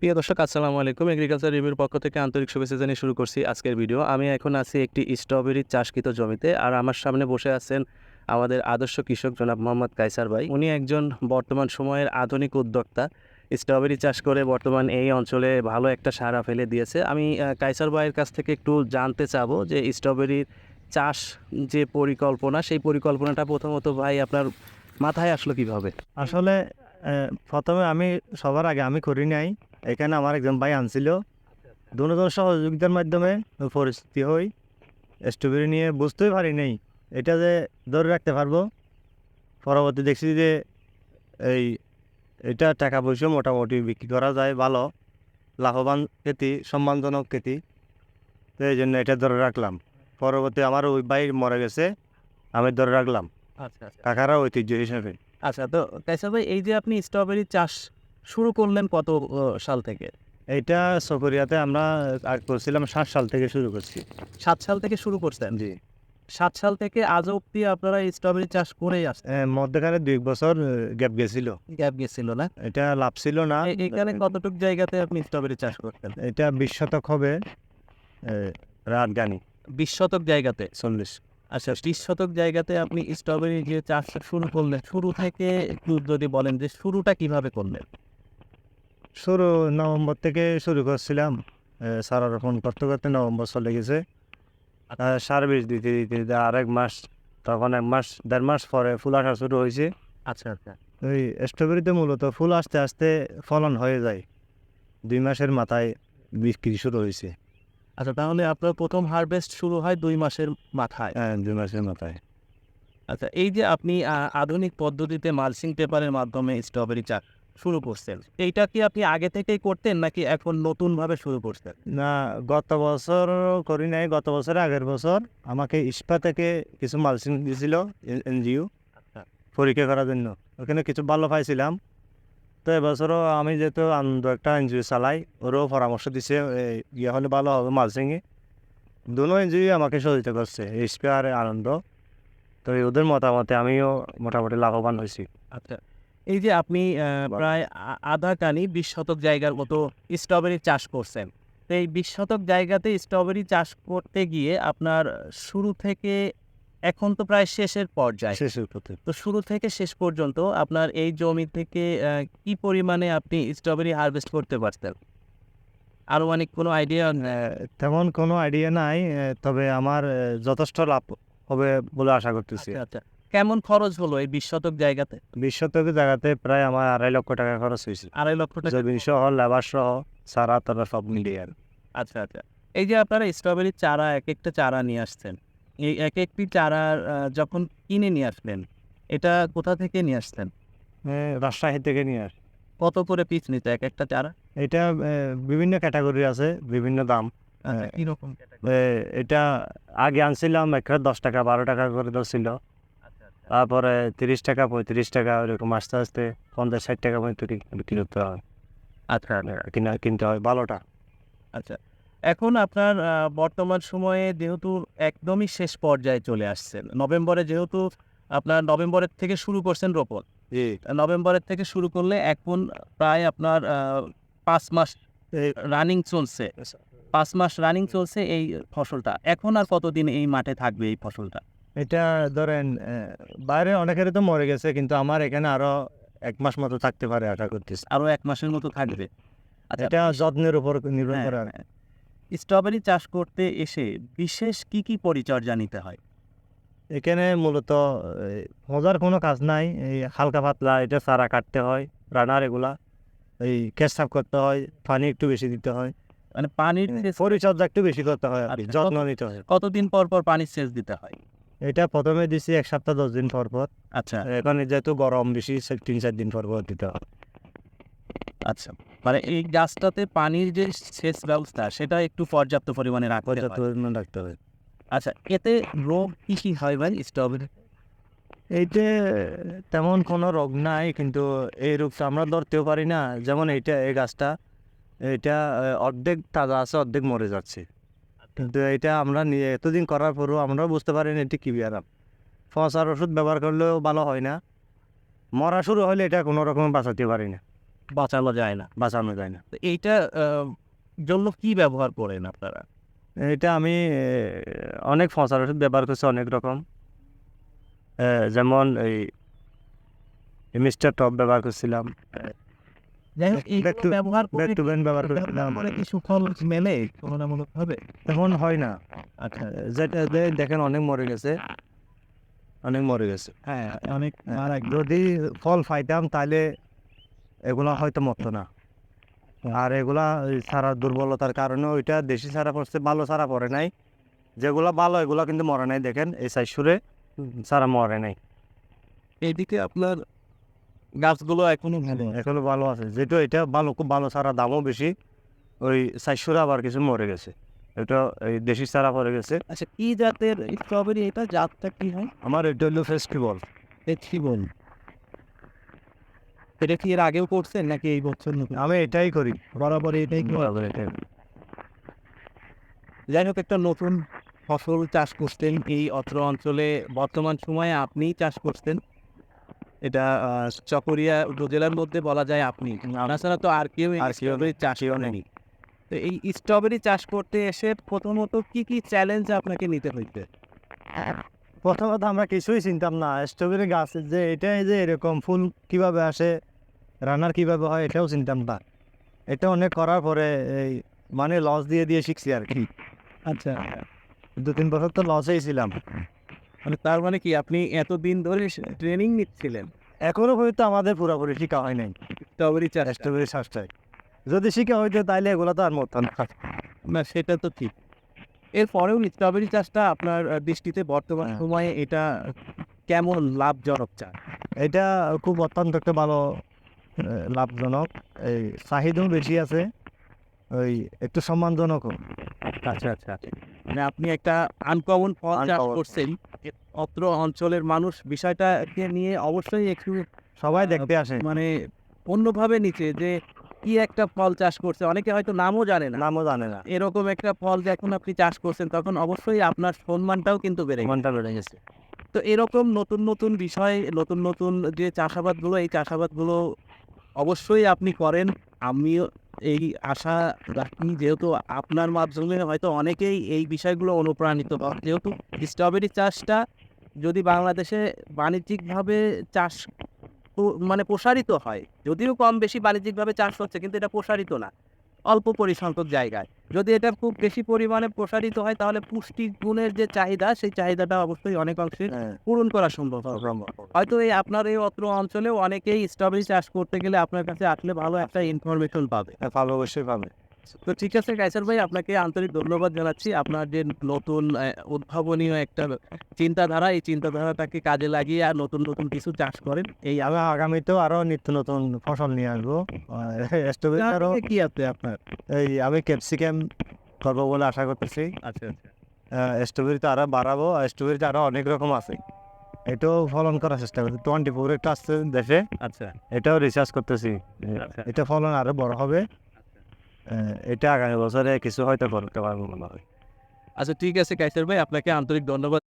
প্রিয় দর্শক, আসসালামু আলাইকুম। এগ্রিকালচার রিভিউর পক্ষ থেকে আন্তরিক শুভেচ্ছা জানিয়ে শুরু করছি আজকের ভিডিও। আমি এখন আছি একটি স্ট্রবেরি চাষকৃত জমিতে আর আমার সামনে বসে আছেন আমাদের আদর্শ কৃষক জনাব মোহাম্মদ কাইসার ভাই। উনি একজন বর্তমান সময়ের আধুনিক উদ্যোক্তা। স্ট্রবেরি চাষ করে বর্তমান এই অঞ্চলে ভালো একটা সাড়া ফেলে দিয়েছে। আমি কাইসার ভাইয়ের কাছ থেকে একটু জানতে চাবো যে স্ট্রবেরির চাষ যে পরিকল্পনা, সেই পরিকল্পনাটা প্রথমত ভাই আপনার মাথায় আসলো কীভাবে? আসলে প্রথমে আমি সবার আগে আমি করি নাই। এখানে আমার একজন ভাই আনছিল। দুজন সহযোগিতার মাধ্যমে পরিস্থিতি হই স্ট্রবেরি নিয়ে বুঝতেই পারি নাই। এটা যে ধরে রাখতে পারব। পরবর্তী দেখছি যে এই এটা টাকা পয়সা মোটামুটি বিক্রি করা যায় ভালো লাভবান খেতি সম্মানজনক খেতি। তো এই জন্য এটা ধরে রাখলাম। পরবর্তী আমার ওই ভাই মরে গেছে আমি ধরে রাখলাম। আচ্ছা আচ্ছা। কাকারা ঐতিহ্য হিসাবে। আচ্ছা তো কাইসার ভাই এই যে আপনি স্ট্রবেরি চাষ শুরু করলেন কত সাল থেকে? এটা সফরিয়াতে আমরা আগ করছিলাম সাত সাল থেকে শুরু করছি। সাত সাল থেকে শুরু করছেন? জি। সাত সাল থেকে আজ অব্দি আপনারা স্ট্রবেরি চাষ করেই আসছেন? মধ্যখানে দুই বছর গ্যাপ গেছিল। গ্যাপ গেছিল না? এটা লাভ ছিল না। এখানে কতটুক জায়গাতে আপনি স্ট্রবেরি চাষ করতেন? এটা বিশ শতক হবে রাতগানি। বিশ শতক জায়গাতে? চল্লিশ। আচ্ছা বিশ শতক জায়গাতে আপনি স্ট্রবেরি যে চাষটা শুরু করলেন শুরু থেকে একটু যদি বলেন যে শুরুটা কীভাবে করলেন? শুরু নভেম্বর থেকে শুরু করছিলাম। সারা রকম করতে করতে নভেম্বর চলে গেছে। সার বীজ দিতে দিতে দিতে আরেক মাস তখন এক মাস দেড় মাস পরে ফুল আসা শুরু হয়েছে। আচ্ছা আচ্ছা। ওই স্ট্রবেরিতে মূলত ফুল আসতে আসতে ফলন হয়ে যায়। দুই মাসের মাথায় বিক্রি শুরু হয়েছে। আচ্ছা তাহলে আপনার প্রথম হারভেস্ট শুরু হয় দুই মাসের মাথায়? হ্যাঁ দুই মাসের মাথায়। আচ্ছা এই যে আপনি আধুনিক পদ্ধতিতে মালসিং পেপারের মাধ্যমে স্ট্রবেরি চাষ শুরু করছেন। এইটা কি আপনি আগে থেকেই করতেন নাকি এখন নতুন ভাবে শুরু করছেন? না গত বছর করি নাই গত বছরের আগের বছর। আমাকে ইস্পা থেকে কিছু মালসিং দিয়েছিল এনজিও। আচ্ছা। পরীক্ষা করার জন্য। ওখানে কিছু ভালো পাইছিলাম। তো এবছরও আমি যেহেতু আনন্দ একটা এনজিও চালাই ওরও পরামর্শ দিছে ইয়ে হলে ভালো হবে মালসিংয়ে দুনো এনজিও আমাকে সহযোগিতা করছে ইস্পা আর আনন্দ। তো ওদের মতামতে আমিও মোটামুটি লাভবান হয়েছি। আচ্ছা। এই যে আপনি প্রায় আধা কানি বিশ শতক জায়গার মতো স্ট্রবেরি চাষ করছেন। তো এই বিশ শতক জায়গাতে স্ট্রবেরি চাষ করতে গিয়ে আপনার শুরু থেকে এখন তো প্রায় শেষের পর্যায়ে। শেষের পথে। তো শুরু থেকে শেষ পর্যন্ত আপনার এই জমি থেকে কি পরিমাণে আপনি স্ট্রবেরি হারভেস্ট করতে পারতেন? আরও অনেক কোনো আইডিয়া তেমন কোনো আইডিয়া নাই তবে আমার যথেষ্ট লাভ হবে বলে আশা করতেছি। আচ্ছা। কেমন খরচ হলো এই বিশ শতক জায়গাতে? বিশ শতকের জায়গাতে প্রায় আমার আড়াই লক্ষ টাকা খরচ হয়েছে আড়াই লক্ষ টাকা জমিন সহ লেবার সহ সারা তারা সব মিলিয়ে আর আচ্ছা আচ্ছা। এই যে আপনারা স্ট্রবেরির চারা এক একটা চারা নিয়ে আসছেন। এই এক একটি চারা যখন কিনে নিয়ে আসলেন এটা কোথা থেকে নিয়ে আসছেন রাজশাহী থেকে নিয়ে আস কত করে পিস নিতে এক একটা চারা? এটা বিভিন্ন ক্যাটাগরি আছে বিভিন্ন দাম। আচ্ছা। কীরকম এটা আগে আনছিলাম একটা দশ টাকা বারো টাকা করে আচ্ছা তারপরে তিরিশ টাকা পঁয়ত্রিশ টাকা ওরকম আস্তে আস্তে পঞ্চাশ ষাট টাকা পর্যন্ত বিক্রি করতে হয়। আচ্ছা। কিনা কিনতে হয় ভালোটা। আচ্ছা। এখন আপনার বর্তমান সময়ে যেহেতু একদমই শেষ পর্যায়ে চলে আসছেন নভেম্বরে যেহেতু আপনার নভেম্বরের থেকে শুরু করছেন রোপণ নভেম্বরের থেকে শুরু করলে এখন প্রায় আপনার পাঁচ মাস রানিং চলছে। পাঁচ মাস রানিং চলছে এই ফসলটা। এখন আর কতদিন এই মাঠে থাকবে এই ফসলটা? এটা ধরেন বাইরে অনেকের তো মরে গেছে কিন্তু আমার এখানে আরও এক মাস মতো থাকতে পারে আশা করতেছি। আরও এক মাসের মতো থাকবে। আচ্ছা এটা যত্নের উপর নির্ভর হ্যাঁ, করে হ্যাঁ। স্ট্রবেরি চাষ করতে এসে বিশেষ কি কি পরিচর্যা নিতে হয়? এখানে মূলত মজার কোনো কাজ নাই। এই হালকা পাতলা এটা চারা কাটতে হয় রানার এগুলা এই ক্যাচ সাফ করতে হয় পানি একটু বেশি দিতে হয়। মানে পানির পরিচর্যা একটু বেশি করতে হয় আর আচ্ছা, যত্ন নিতে হয়। কতদিন পর পর পানির সেচ দিতে হয়? এটা প্রথমে দিছি এক সপ্তাহ দশ দিন পর পর। আচ্ছা। এখন যেহেতু গরম বেশি তিন চার দিন পর পর দিতে আচ্ছা। মানে এই গাছটাতে পানির যে সেচ ব্যবস্থা সেটা একটু পর্যাপ্ত পরিমাণে রাখতে পর্যাপ্ত পরিমাণ রাখতে হবে। আচ্ছা এতে রোগ কি কি হয় ভাই স্ট্রবেরি এইতে তেমন কোনো রোগ নাই কিন্তু এই রোগটা আমরা ধরতেও পারি না। যেমন এইটা এই গাছটা এটা অর্ধেক তাজা আছে অর্ধেক মরে যাচ্ছে। কিন্তু এটা আমরা নিয়ে এতদিন করার পরও আমরা বুঝতে পারি না এটি কী ব্যারাম। ফসার ওষুধ ব্যবহার করলেও ভালো হয় না। মরা শুরু হলে এটা কোনো রকম বাঁচাতে পারি না। বাঁচানো যায় না। বাঁচানো যায় না। তো এইটা জন্য কি ব্যবহার করেন আপনারা? এটা আমি অনেক ফসার ওষুধ ব্যবহার করছি অনেক রকম। যেমন এই মিস্টার টপ ব্যবহার করছিলাম। যাই হোক এইগুলো ব্যবহার করে ব্যাক ব্যবহার করছিলাম করে কি সুফল মেলে তুলনামূলক ভাবে। হয় না। আচ্ছা। যেটা দেখেন অনেক মরে গেছে। অনেক মরে গেছে। হ্যাঁ অনেক মারা যদি ফল পাইতাম তাহলে এগুলা হয়তো মরতো না। আর এগুলা সারা দুর্বলতার কারণে ওইটা দেশি সারা পড়ছে ভালো সারা পড়ে নাই। যেগুলা ভালো এগুলা কিন্তু মরে নাই। দেখেন এই সাইজ সুরে সারা মরে নাই। এইদিকে আপনার গাছগুলো এখনও ভালো এখনও ভালো আছে। যেহেতু এটা ভালো খুব ভালো সারা দামও বেশি। ওই সাইজ আবার কিছু মরে গেছে। এটা এই দেশি সারা পড়ে গেছে। আচ্ছা কি জাতের স্ট্রবেরি এটা? জাতটা কি হয়? আমার এটা হলো ফেস্টিভ্যাল ফেস্টিভ্যাল এটা কি এর আগেও করছেন নাকি এই বছর নতুন? আমি এটাই করি। বরাবর এটাই বরাবর এটাই। করি। যাই হোক একটা নতুন ফসল চাষ করতেন এই অত্র অঞ্চলে। বর্তমান সময়ে আপনিই চাষ করতেন এটা চকরিয়া উপজেলার মধ্যে বলা যায় আপনি। তাছাড়া তো আর কেউ আর কেউ স্ট্রবেরি চাষ করেনি। নেই। তো এই স্ট্রবেরি চাষ করতে এসে প্রথমত কি কি চ্যালেঞ্জ আপনাকে নিতে হইতে? প্রথমত আমরা কিছুই চিনতাম না। স্ট্রবেরি গাছ যে এটাই যে এরকম ফুল কীভাবে আসে রান্নার কীভাবে হয় এটাও চিনতাম না। এটা অনেক করার পরে এই মানে লস দিয়ে দিয়ে শিখছি আর কি। আচ্ছা। দু তিন বছর তো লসেই ছিলাম। মানে তার মানে কি আপনি এতদিন ধরে ট্রেনিং নিচ্ছিলেন? এখনও হয়তো আমাদের পুরোপুরি শিখা হয় নাই। স্ট্রবেরি চাষ স্ট্রবেরি চাষটাই। যদি শিখা হইতো তাহলে এগুলো তো আর মরতো না। না সেটা তো ঠিক। এরপরেও স্ট্রবেরি চাষটা আপনার দৃষ্টিতে বর্তমান হ্যাঁ। সময়ে এটা কেমন লাভজনক চাষ? এটা খুব অত্যন্ত একটা ভালো লাভজনক। এই চাহিদাও বেশি আছে। ওই একটু সম্মানজনকও। আচ্ছা আচ্ছা। মানে আপনি একটা আনকমন ফল চাষ করছেন অত্র অঞ্চলের মানুষ বিষয়টাকে নিয়ে অবশ্যই একটু সবাই দেখতে আসে। মানে অন্যভাবে নিচে যে কি একটা ফল চাষ করছে অনেকে হয়তো নামও জানে না। নামও জানে না। এরকম একটা ফল যখন আপনি চাষ করছেন তখন অবশ্যই আপনার সম্মানটাও কিন্তু বেড়ে। মনটা বেড়ে গেছে। তো এরকম নতুন নতুন বিষয় নতুন নতুন যে চাষাবাদগুলো এই চাষাবাদগুলো অবশ্যই আপনি করেন। আমিও এই আশা রাখি যেহেতু আপনার মাধ্যমে হয়তো অনেকেই এই বিষয়গুলো অনুপ্রাণিত হন যেহেতু স্ট্রবেরি চাষটা যদি বাংলাদেশে বাণিজ্যিকভাবে চাষ মানে প্রসারিত হয়, যদিও কম বেশি বাণিজ্যিকভাবে চাষ হচ্ছে, কিন্তু এটা প্রসারিত না। অল্প পরিসংখ্যক জায়গায়। যদি এটা খুব বেশি পরিমাণে প্রসারিত হয় তাহলে পুষ্টি গুণের যে চাহিদা সেই চাহিদাটা অবশ্যই অনেক অংশে হ্যাঁ। পূরণ করা সম্ভব। হয়তো এই আপনার এই অত্র অঞ্চলেও অনেকেই স্ট্রবেরি চাষ করতে গেলে আপনার কাছে আসলে ভালো একটা ইনফরমেশন পাবে। ভালো পাবে অবশ্যই পাবে। তো ঠিক আছে কাইসার ভাই আপনাকে আন্তরিক ধন্যবাদ জানাচ্ছি। আপনার যে নতুন উদ্ভাবনীয় একটা চিন্তাধারা এই চিন্তাধারাটাকে কাজে লাগিয়ে আর নতুন নতুন কিছু চাষ করেন। এই আমি আগামীতেও আরও নিত্য নতুন ফসল নিয়ে আসব। স্ট্রবেরি আরও কি আছে আপনার? এই আমি ক্যাপসিকাম করব বলে আশা করতেছি। আচ্ছা আচ্ছা। স্ট্রবেরি তো আরও বাড়াবো। আর স্ট্রবেরিতে আরও অনেক রকম আছে। এটাও ফলন করার চেষ্টা করছি। টোয়েন্টি ফোর একটা আসছে দেশে। আচ্ছা। এটাও রিসার্চ করতেছি। আচ্ছা। এটা ফলন আরও বড় হবে। এটা আগামী বছরে কিছু হয়তো করতে পারব মনে হয়। আচ্ছা ঠিক আছে, কাইসার ভাই, আপনাকে আন্তরিক ধন্যবাদ।